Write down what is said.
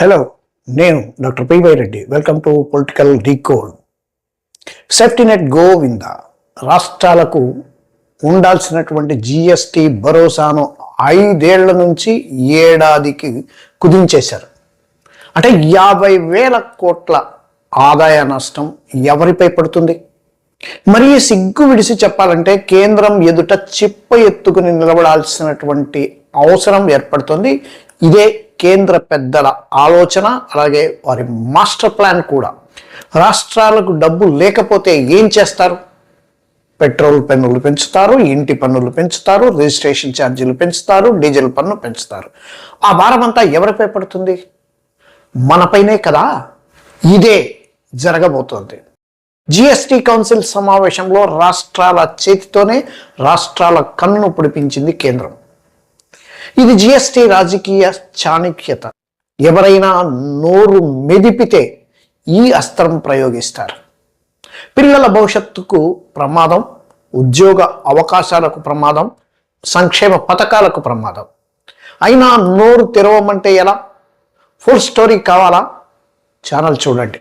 Hello నేను doctor P Y Reddy welcome to political decode safety net Govinda? రాష్ట్రాలకు ఉండాల్సినటువంటి GST భరోసాను ఐదేళ్ళ నుంచి ఏడాదికి కుదించేశారు. అంటే యాభై వేల కోట్ల ఆదాయ నష్టం ఎవరిపై పడుతుంది? మరి సిగ్గు విడిసి చెప్పాలంటే కేంద్రం ఎదుట చిప్ప ఎత్తుకుని నిలబడాల్సినటువంటి అవసరం ఏర్పడుతుంది. ఇదే కేంద్ర పెద్దల ఆలోచన అలాగే వారి మాస్టర్ ప్లాన్ కూడా. రాష్ట్రాలకు డబ్బు లేకపోతే ఏం చేస్తారు? పెట్రోల్ పన్నులు పెంచుతారు ఇంటి పన్నులు పెంచుతారు రిజిస్ట్రేషన్ ఛార్జీలు పెంచుతారు డీజిల్ పన్ను పెంచుతారు. ఆ భారం అంతా ఎవరిపై పడుతుంది? మనపైనే కదా? ఇదే జరగబోతోంది. జిఎస్టి కౌన్సిల్ సమావేశంలో రాష్ట్రాల చేతితోనే రాష్ట్రాల కన్ను పొడిపించింది కేంద్రం. ఇది జిఎస్టి రాజకీయ చాణక్యత. ఎవరైనా నోరు మెదిపితే ఈ అస్త్రం ప్రయోగిస్తారు. పిల్లల భవిష్యత్తుకు ప్రమాదం ఉద్యోగ అవకాశాలకు ప్రమాదం సంక్షేమ పథకాలకు ప్రమాదం. అయినా నోరు తెరవమంటే ఎలా? ఫుల్ స్టోరీ కావాలా? ఛానల్ చూడండి.